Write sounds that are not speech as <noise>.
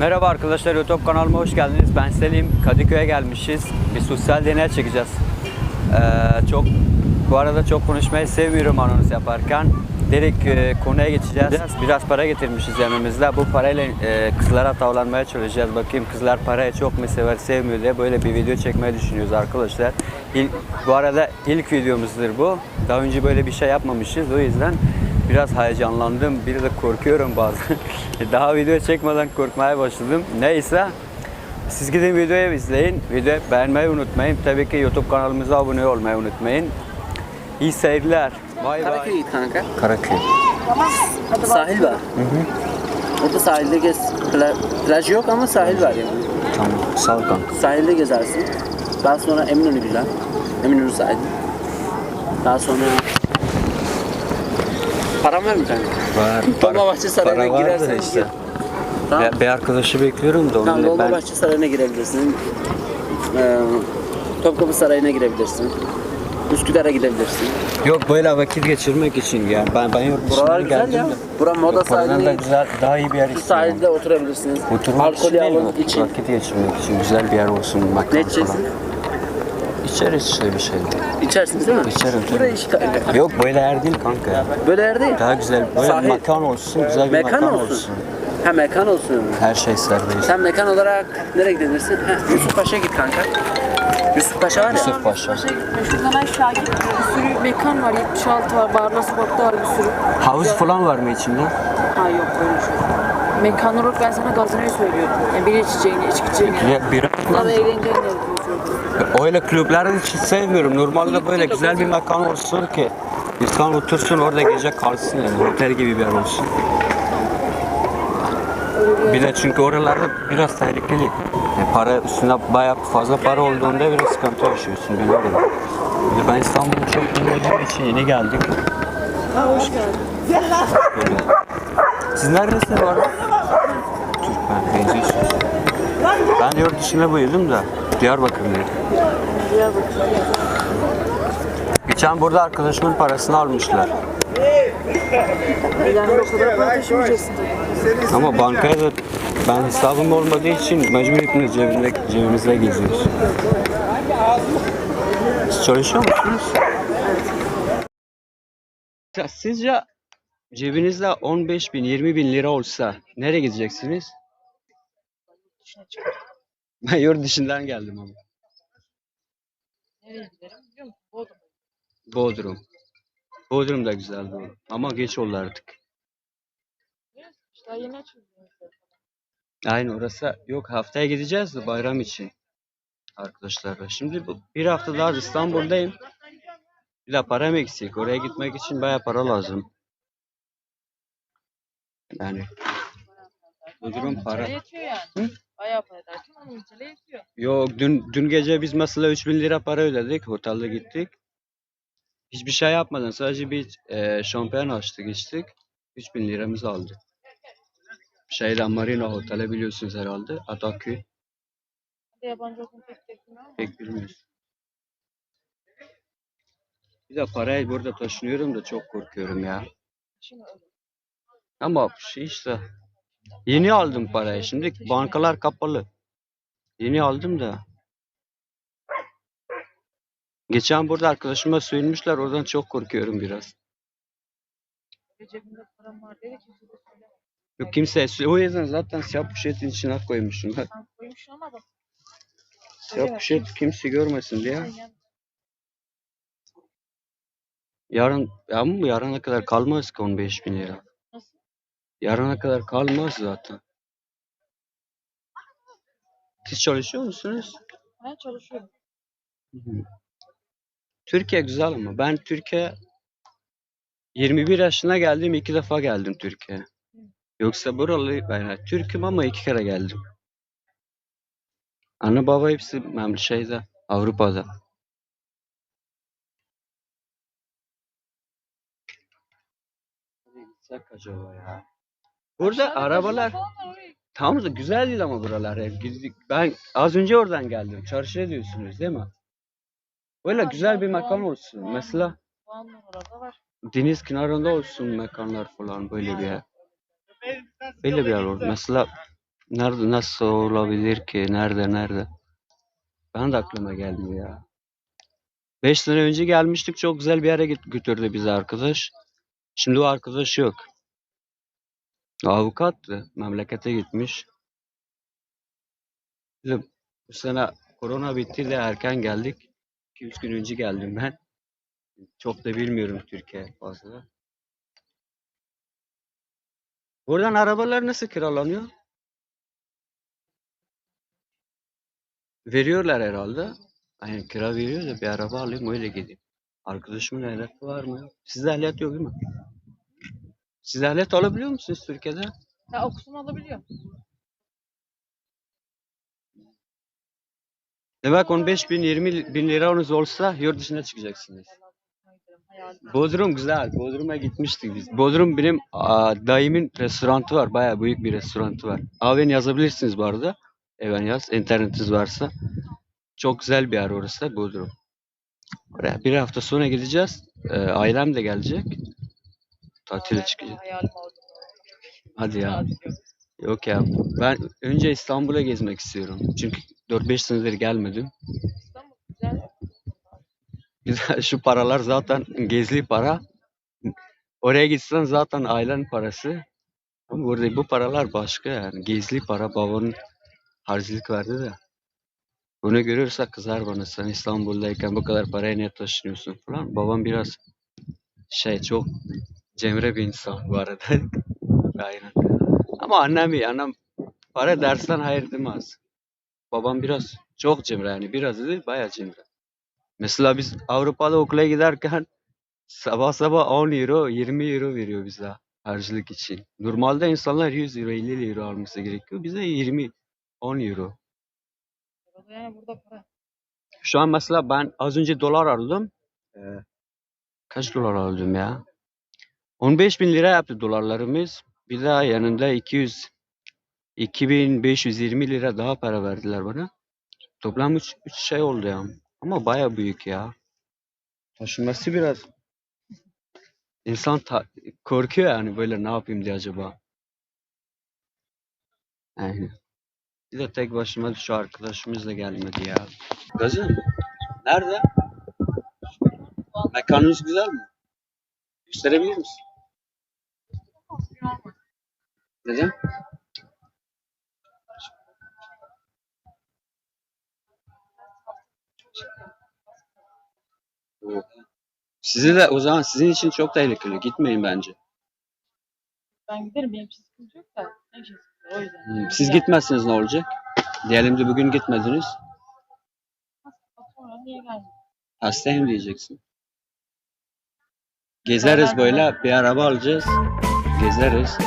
Merhaba arkadaşlar YouTube kanalıma hoş geldiniz. Ben Selim. Kadıköy'e gelmişiz. Bir sosyal deney çekeceğiz. Ee, çok bu arada çok konuşmayı sevmiyorum anons yaparken. Direkt e, konuya geçeceğiz. Biraz, biraz para getirmişiz yanımızda. Bu parayla e, kızlara tavlanmaya çalışacağız. Bakayım kızlar parayı çok mu sever, sevmiyor diye böyle bir video çekmeyi düşünüyoruz arkadaşlar. İlk, bu arada ilk videomuzdur bu. Daha önce böyle bir şey yapmamışız. O yüzden Biraz heyecanlandım, bir de korkuyorum bazen. <laughs> Daha video çekmeden korkmaya başladım. Neyse, siz gidin videoyu izleyin. Videoyu beğenmeyi unutmayın. Tabii ki YouTube kanalımıza abone olmayı unutmayın. İyi seyirler. Bay bay. Karaköy'e git kanka. Karaköy. Sahil var. Orada sahilde gez. Pla- plaj yok ama sahil var yani. Tamam, sağ ol kanka. Sahilde gezersin. Daha sonra Eminönü güzel. Eminönü sahil. Daha sonra Param var mı kanka? Var. <laughs> Dolmabahçe Sarayı'na para girersen işte. Tamam. Bir, bir arkadaşı bekliyorum da Tamam, onunla ben... Dolmabahçe Sarayı'na girebilirsin. Ee, Topkapı Sarayı'na girebilirsin. Üsküdar'a gidebilirsin. Yok böyle vakit geçirmek için ya. Ben ben dışından Buralar güzel geldim ya. de. Bura moda Yok, buradan da sahili. güzel, daha iyi bir yer istiyorum. sahilde oturabilirsiniz. Oturmak için mi? alın için. Vakit geçirmek için güzel bir yer olsun. Makan Ne içeceksin? İçeriz işte bir şey. İçersiniz değil mi? İçerim tabii. Buraya iş kanka. Yok böyle yer değil kanka ya. Böyle yer değil. Daha güzel böyle Sahil. makan olsun, güzel bir Mekan makan olsun. olsun. Ha mekan olsun. Her şey serbest. Sen mekan olarak nereye gidebilirsin? Yusuf Paşa'ya git kanka. Yusuf Paşa var ya. Yusuf Paşa. Paşa gitme. Şuradan aşağı git. Bir sürü mekan var. 76 var. Barla sokakta var bir sürü. Havuz falan var mı içinde? Ha yok böyle bir şey. Mekan olarak ben sana gazinoyu söylüyorum. Yani bir içeceğini, içki içeceğini. Ya bir Eğleneceğini yapıyorsun. Öyle klubları hiç sevmiyorum. Normalde böyle güzel bir makan olsun ki insan otursun orada gece kalsın yani. Otel gibi bir yer olsun. Bir de çünkü oralarda biraz tehlikeli. Yani para üstüne bayağı fazla para olduğunda biraz sıkıntı yaşıyorsun biliyorum. Ben İstanbul'u çok bilmediğim için yeni geldik. Ha hoş geldin. Siz neredesiniz var? Türkmen benziyorsunuz. Ben yurt dışında büyüdüm da Diyarbakır'dayım. Diyarbakır. Geçen burada arkadaşımın parasını almışlar. Yani. Ama bankaya da ben hesabım olmadığı için mecbur hepimiz cebimizde, cebimizde geziyoruz. Siz çalışıyor musunuz? Sizce cebinizde 15 bin, 20 bin lira olsa nereye gideceksiniz? Ben yurt dışından geldim ama. Nereye giderim biliyor musun? Bodrum. Bodrum. Bodrum da güzel doğru. Ama geç oldu artık. İşte daha yeni açıldı. Aynı orası. Yok haftaya gideceğiz de bayram için. Arkadaşlarla. Şimdi bu, bir hafta daha İstanbul'dayım. Bir de param eksik. Oraya gitmek için bayağı para lazım. Yani. Bu durum para. Hı? Bayağı para ama ülkede yetiyor. Yok dün dün gece biz mesela 3000 lira para ödedik. Otelde gittik. Hiçbir şey yapmadan sadece bir e, şampiyon açtık içtik. 3000 liramızı aldı. Şeyden Marina Otel'e biliyorsunuz herhalde. Ataköy. Bir de yabancı okul pek tekmiyor ama. Pek bilmiyoruz. Bir de parayı burada taşınıyorum da çok korkuyorum ya. Şimdi öyle. Ama şey işte. Yeni aldım parayı. Şimdi bankalar kapalı. Yeni aldım da. Geçen burada arkadaşıma söylemişler. Oradan çok korkuyorum biraz. Bir cebimde param var dedi kimse de söylemedi. Yok söyle. O yüzden zaten siyah poşetin içine koymuşum. Ben koymuşum ama bak. siyah poşet kimse görmesin diye. Yarın, ama yarına kadar kalmaz ki 15 bin lira. Yarına kadar kalmaz zaten. Siz çalışıyor musunuz? Ben çalışıyorum. Hı hı. Türkiye güzel ama ben Türkiye 21 yaşına geldim iki defa geldim Türkiye. Yoksa buralı ben Türk'üm ama iki kere geldim. Anne baba hepsi şeyde Avrupa'da. Nereye gitsek acaba ya? Burada arabalar Tamam da güzel değil ama buralar. hep. Giddik- Ben az önce oradan geldim. Çarşıya diyorsunuz değil mi? Böyle Var, güzel var, bir var. mekan olsun. Mesela var. deniz kenarında olsun mekanlar falan böyle bir yer. Böyle bir yer olur. Mesela Nerede nasıl olabilir ki? Nerede nerede? Ben de aklıma gelmiyor ya. 5 sene önce gelmiştik. Çok güzel bir yere git- götürdü bizi arkadaş. Şimdi o arkadaş yok. Avukattı. Memlekete gitmiş. De bu sene korona bitti de erken geldik. 2-3 gün önce geldim ben. Çok da bilmiyorum Türkiye fazla. Buradan arabalar nasıl kiralanıyor? Veriyorlar herhalde. Aynen kira veriyor da bir araba alayım öyle gideyim. Arkadaşımın ehliyeti var mı? Sizde ehliyet yok değil mi? Siz ehliyet alabiliyor musunuz Türkiye'de? Ya okusun alabiliyor. Demek 15 bin 20 bin liranız olsa yurt dışına çıkacaksınız. Bodrum güzel. Bodrum'a gitmiştik biz. Bodrum benim aa, dayımın restoranı var. Bayağı büyük bir restoranı var. Aven yazabilirsiniz bu arada. Even yaz. internetiniz varsa. Çok güzel bir yer orası da Bodrum. Oraya bir hafta sonra gideceğiz. Ee, ailem de gelecek. Tatile oldu. Hadi ya. Yok. Ya. Ben önce İstanbul'a gezmek istiyorum. Çünkü 4-5 senedir gelmedim. İstanbul güzel. Güzel, Şu paralar zaten gezli para. Oraya gitsen zaten ailenin parası. Ama burada bu paralar başka yani. Gezli para babanın harcılık verdi de. Bunu görürse kızar bana sen İstanbul'dayken bu kadar paraya niye taşınıyorsun falan. Babam biraz şey çok cemre bir insan bu arada. <laughs> Aynen. Ama annem iyi. Annem para dersen hayır demez. Babam biraz çok cimri yani. Biraz değil bayağı cimri. Mesela biz Avrupa'da okula giderken sabah sabah 10 euro 20 euro veriyor bize harcılık için. Normalde insanlar 100 euro 50 euro alması gerekiyor. Bize 20 10 euro. Yani burada para. Şu an mesela ben az önce dolar aldım. Ee, kaç dolar aldım ya? 15 bin lira yaptı dolarlarımız. Bir daha yanında 200 2520 lira daha para verdiler bana. Toplam 3 şey oldu ya. Ama baya büyük ya. Taşınması biraz insan ta- korkuyor yani böyle ne yapayım diye acaba. Aynen. Bir de tek başıma şu arkadaşımız da gelmedi ya. Gazın nerede? Mekanınız güzel mi? Gösterebilir misin? Neden? Sizi de o zaman sizin için çok tehlikeli. Gitmeyin bence. Ben giderim benim için sıkıntı yok da. Ne için sıkıntı o yüzden. Hmm, Siz gitmezseniz ne olacak? Diyelim de bugün gitmediniz. Sonra niye geldin? Hastayım diyeceksin. Gezeriz böyle. Bir araba alacağız. Gezeriz.